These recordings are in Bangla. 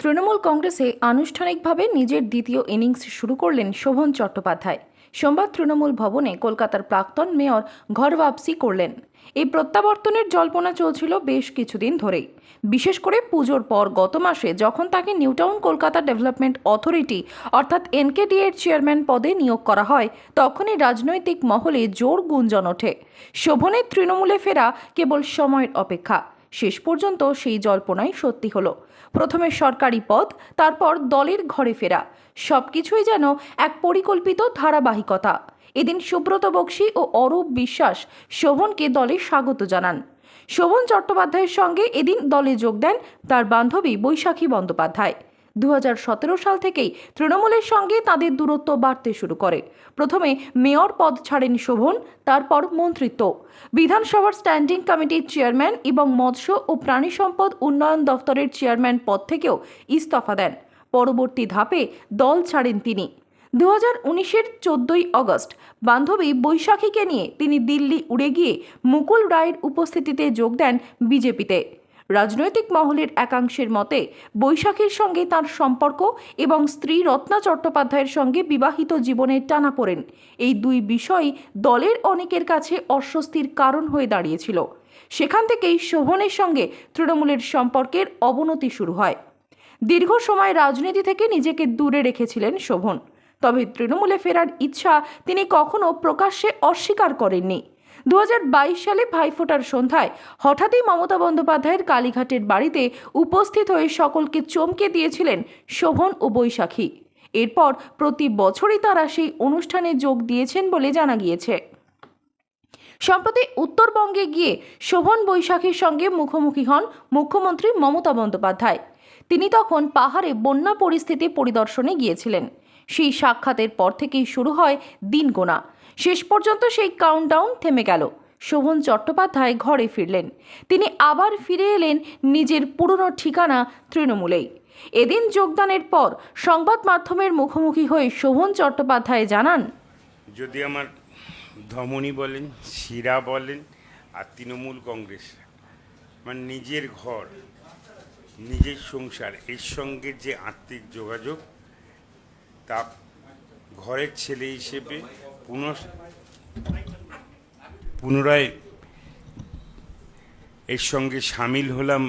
তৃণমূল কংগ্রেসে আনুষ্ঠানিকভাবে নিজের দ্বিতীয় ইনিংস শুরু করলেন শোভন চট্টোপাধ্যায়। সোমবার তৃণমূল ভবনে কলকাতার প্রাক্তন মেয়র ঘর ওয়াপসি করলেন। এই প্রত্যাবর্তনের জল্পনা চলছিল বেশ কিছুদিন ধরেই। বিশেষ করে পুজোর পর গত মাসে যখন তাকে নিউটাউন কলকাতা ডেভেলপমেন্ট অথরিটি অর্থাৎ এনকেডি এর চেয়ারম্যান পদে নিয়োগ করা হয়, তখনই রাজনৈতিক মহলে জোর গুঞ্জন ওঠে। শোভনের তৃণমূলে ফেরা কেবল সময়ের অপেক্ষা। শেষ পর্যন্ত সেই জল্পনাই সত্যি হলো। প্রথমে সরকারি পদ তারপর দলের ঘরে ফেরা। সব কিছুই যেন এক পরিকল্পিত ধারাবাহিকতা। এদিন সুব্রত বক্সী ও অরূপ বিশ্বাস শোভনকে দলে স্বাগত জানান। শোভন চট্টোপাধ্যায়ের সঙ্গে এদিন দলে যোগ দেন তার বান্ধবী বৈশাখী বন্দ্যোপাধ্যায়। দু হাজার সতেরো সাল থেকেই তৃণমূলের সঙ্গে তাদের দূরত্ব বাড়তে শুরু করে। প্রথমে মেয়র পদ ছাড়েন শোভন, তারপর মন্ত্রিত্ব। বিধানসভার স্ট্যান্ডিং কমিটির চেয়ারম্যান এবং মৎস্য ও প্রাণী সম্পদ উন্নয়ন দফতরের চেয়ারম্যান পদ থেকেও ইস্তফা দেন। পরবর্তী ধাপে দল ছাড়েন তিনি। দু হাজার উনিশের চোদ্দই অগস্ট বান্ধবী বৈশাখীকে নিয়ে তিনি দিল্লি উড়ে গিয়ে মুকুল রায়ের উপস্থিতিতে যোগ দেন বিজেপিতে। রাজনৈতিক মহলের একাংশের মতে, বৈশাখীর সঙ্গে তার সম্পর্ক এবং স্ত্রী রত্না চট্টোপাধ্যায়ের সঙ্গে বিবাহিত জীবনের টানাপোড়েন এই দুই বিষয় দলের অনেকের কাছে অস্বস্তির কারণ হয়ে দাঁড়িয়েছিল। সেখান থেকেই শোভনের সঙ্গে তৃণমূলের সম্পর্কের অবনতি শুরু হয়। দীর্ঘ সময় রাজনীতি থেকে নিজেকে দূরে রেখেছিলেন শোভন। তবে তৃণমূলে ফেরার ইচ্ছা তিনি কখনো প্রকাশ্যে অস্বীকার করেননি। দু হাজার বাইশ সালে ভাইফোঁটার সন্ধ্যায় হঠাৎই মমতা বন্দ্যোপাধ্যায়ের কালীঘাটের বাড়িতে উপস্থিত হয়ে সকলকে চমকে দিয়েছিলেন শোভন ও বৈশাখী। এরপর প্রতি বছরই তারা সেই অনুষ্ঠানে যোগ দিয়েছেন বলে জানা গিয়েছে। সম্প্রতি উত্তরবঙ্গে গিয়ে শোভন বৈশাখীর সঙ্গে মুখোমুখি হন মুখ্যমন্ত্রী মমতা বন্দ্যোপাধ্যায়। তিনি তখন পাহাড়ে বন্যা পরিস্থিতি পরিদর্শনে গিয়েছিলেন। সেই সাক্ষাতের পর থেকেই শুরু হয় দিন গোনা শেষ পর্যন্ত সেই কাউন্টডাউন থেমে গেল। শোভন চট্টোপাধ্যায় ঘরে ফিরলেন। তিনি আবার ফিরে এলেন নিজের পুরনো ঠিকানা তৃণমূলেই। এদিন যোগদানের পর সংবাদ মাধ্যমের মুখোমুখি হয়ে শোভন চট্টোপাধ্যায় জানান, যদি আমার ধমনী বলেন, শিরা বলেন আর তৃণমূল কংগ্রেস মানে নিজের ঘর, নিজের সংসার, এর সঙ্গে যে আত্মিক যোগাযোগ, তা ঘরের ছেলে হিসেবে পুনরায় এর সঙ্গে সামিল হলাম,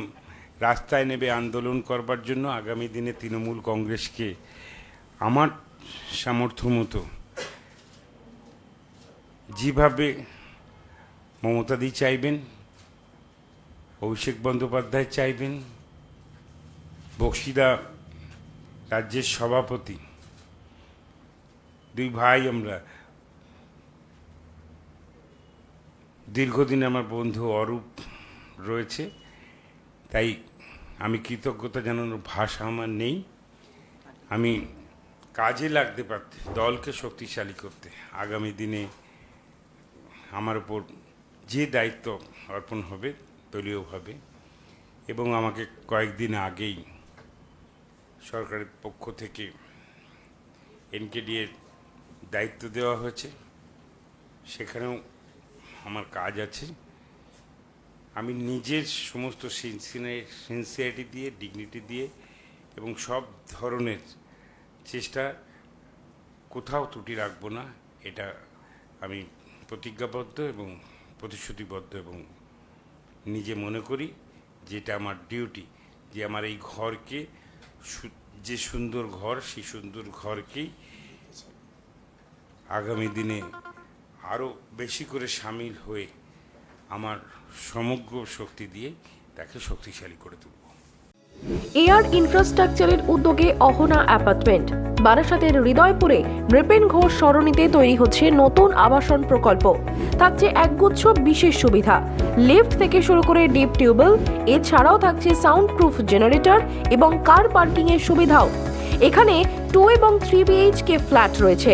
রাস্তায় নেবে আন্দোলন করবার জন্য আগামী দিনে তৃণমূল কংগ্রেসকে আমার সামর্থ্য মতো যেভাবে মমতাদি চাইবেন, অভিষেক বন্দ্যোপাধ্যায় চাইবেন, বক্সিদা রাজ্যের সভাপতি, দুই ভাই আমরা দীর্ঘদিন আমার বন্ধু অরূপ রয়েছে, তাই আমি কৃতজ্ঞতা জানানোর ভাষা আমার নেই। আমি কাজে লাগতে পারতে, দলকে শক্তিশালী করতে আগামী দিনে আমার উপর যে দায়িত্ব অর্পণ হবে, দলীয়ভাবে, এবং আমাকে কয়েকদিন আগেই সরকারের পক্ষ থেকে এনকেডি এর দায়িত্ব দেওয়া হয়েছে। সেখানেও আমার কাজ আছে। আমি নিজের সমস্ত সিনসিয়ারিটি দিয়ে ডিগনিটি দিয়ে এবং সব ধরনের চেষ্টা কোথাও ত্রুটি রাখব না, এটা আমি প্রতিজ্ঞাবদ্ধ এবং প্রতিশ্রুতিবদ্ধ এবং নিজে মনে করি যেটা আমার ডিউটি যে আমার এই ঘরকে যে সুন্দর ঘর, সেই সুন্দর ঘরকেই আগামী দিনে আরও বেশি করে সামিল হয়ে আমার সমগ্র শক্তি দিয়ে তাকে শক্তিশালী করে তুলব। এয়ার ইনফ্রাস্ট্রাকচারের উদ্যোগে অহনা অ্যাপার্টমেন্ট বারাসাতের হৃদয়পুরে নৃপেন ঘোষ সরণিতে তৈরি হচ্ছে নতুন আবাসন প্রকল্প। থাকছে একগুচ্ছ বিশেষ সুবিধা। লিফট থেকে শুরু করে ডিপ টিউবওয়েল, এছাড়াও থাকছে সাউন্ড প্রুফ জেনারেটর এবং কার পার্কিং এর সুবিধাও। এখানে টু এবং থ্রি বিএইচকে ফ্ল্যাট রয়েছে।